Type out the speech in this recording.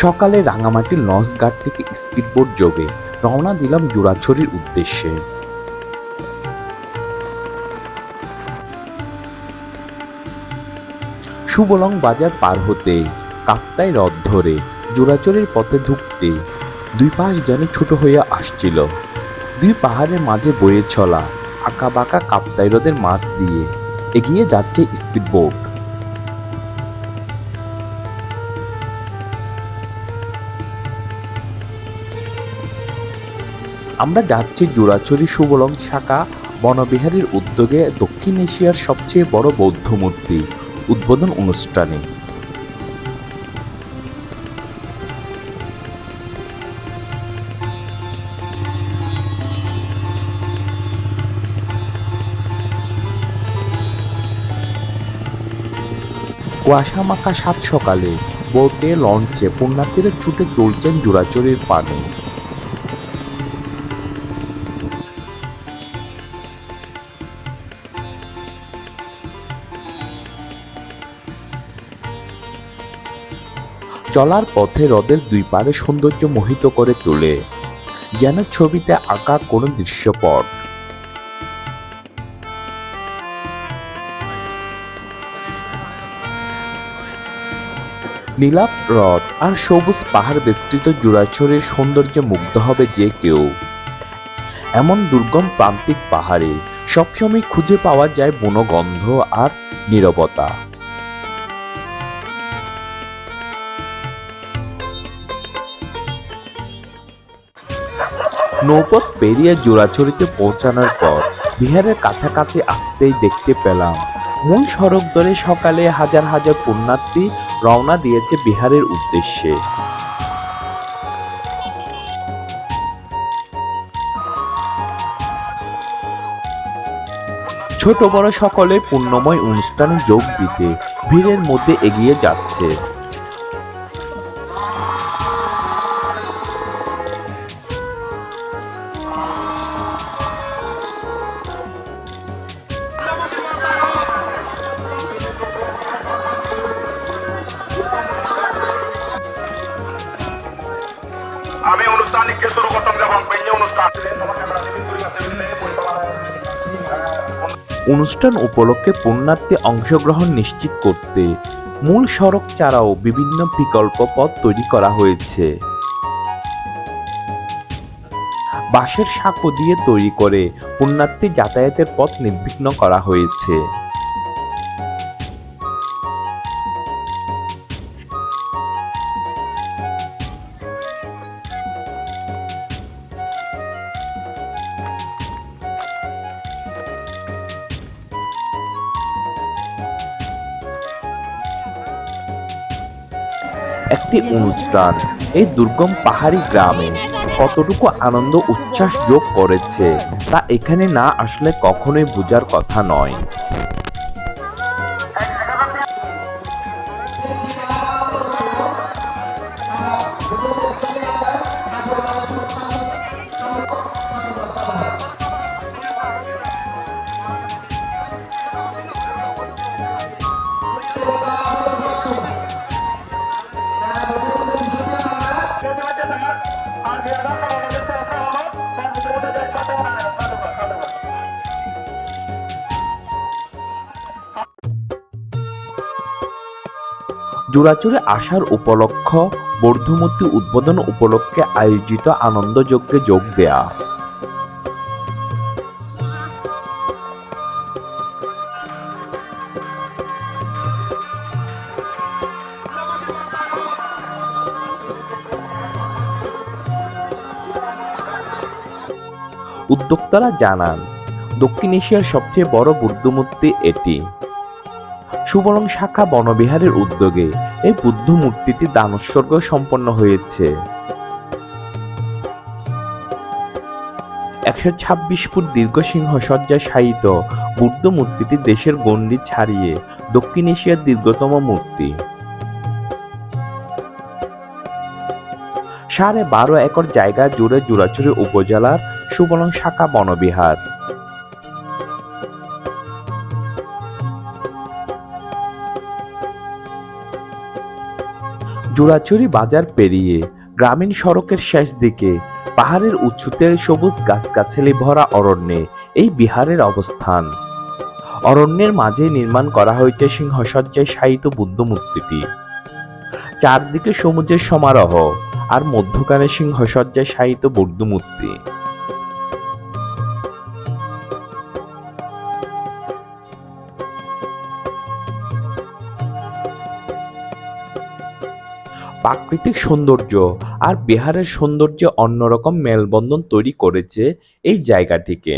সকালে রাঙামাটির লঞ্চঘাট থেকে স্পিডবোট যোগে রওনা দিলাম জোড়াছড়ির উদ্দেশ্যে। সুবলং বাজার পার হতে কাপ্তাই হ্রদ ধরে জোড়াচড়ির পথে ঢুকতে দুই পাশ যেন ছোট হইয়া আসছিল। দুই পাহাড়ের মাঝে বয়ে চলা আঁকা বাঁকা কাপ্তাই হ্রদের মাছ দিয়ে এগিয়ে যাচ্ছে স্পিডবোট। আমরা যাচ্ছি জোড়াছড়ি সুবলং শাখা বনবিহারীর উদ্যোগে দক্ষিণ এশিয়ার সবচেয়ে বড় বৌদ্ধ মূর্তি উদ্বোধন অনুষ্ঠানে। কুয়াশা মাখা সাত সকালে বোটে লঞ্চে পুণ্যার্থীরা ছুটে চলছেন জোড়াচড়ির পানে। চলার পথে হ্রদের দুই পারে সৌন্দর্য মোহিত করে তোলে, যেন ছবিতে আঁকা কোনো দৃশ্যপট। নীলাপ হ্রদ আর সবুজ পাহাড় বেষ্টিত জোড়াছড়ির সৌন্দর্যে মুগ্ধ হবে যে কেউ। এমন দুর্গম প্রান্তিক পাহাড়ে সবসময় খুঁজে পাওয়া যায় বনগন্ধ আর নীরবতা। নৌপথ পেরিয়ে জোড়াছড়িতে পৌঁছানোর পর বিহারের কাছাকাছি আসতেই দেখতে পেলাম, মূল সড়ক ধরে সকালে হাজার হাজার পুণ্যার্থী রওনা দিয়েছে বিহারের উদ্দেশ্যে। ছোট বড় সকলে পুণ্যময় অনুষ্ঠানে যোগ দিতে ভিড়ের মধ্যে এগিয়ে যাচ্ছে। অনুষ্ঠান উপলক্ষে পুণ্যার্থে অংশগ্রহণ নিশ্চিত করতে মূল সড়ক ছাড়াও বিভিন্ন বিকল্প পথ তৈরি করা হয়েছে। বাঁশের সাঁকো দিয়ে তৈরি করে পুণ্যার্থী যাতায়াতের পথ নির্বিঘ্ন করা হয়েছে। একটি অনুষ্ঠান। এই দুর্গম পাহাড়ি গ্রামে কতটুকু আনন্দ উচ্ছ্বাস যোগ করেছে, তা এখানে না আসলে কখনোই বোঝার কথা নয়। জোড়াচুরে আসার উপলক্ষ, বৌদ্ধমূর্তি উদ্বোধন উপলক্ষে আয়োজিত আনন্দযজ্ঞে যোগ দেয়া। উদ্যোক্তারা জানান, দক্ষিণ এশিয়ার সবচেয়ে বড় বুদ্ধমূর্তি এটি। সুবরং শাখা বনবিহারের উদ্যোগে এই বুদ্ধ মূর্তিটি দানোৎসর্গ সম্পন্ন হয়েছে। একশো ছাব্বিশ ফুট দীর্ঘ সিংহ সজ্জায় শায়িত বুদ্ধ মূর্তিটি দেশের গণ্ডি ছাড়িয়ে দক্ষিণ এশিয়ার দীর্ঘতম মূর্তি। সাড়ে বারো একর জায়গা জুড়ে জুরাছড়ি উপজেলার সুবলং শাখা বনবিহার। জোড়াচুরি বাজার পেরিয়ে গ্রামীণ সড়কের শেষ দিকে পাহাড়ের উঁচুতে সবুজ গাছগাছালি ভরা অরণ্যে এই বিহারের অবস্থান। অরণ্যের মাঝে নির্মাণ করা হয়েছে সিংহসজ্জায় শায়িত বুদ্ধ মূর্তিটি। চারদিকে সমুদ্রের সমারোহ আর মধ্যখানে সিংহসজ্জায় শায়িত বুদ্ধ মূর্তি। প্রাকৃতিক সৌন্দর্য আর বিহারের সৌন্দর্যে অন্যরকম মেলবন্ধন তৈরি করেছে এই জায়গাটিকে।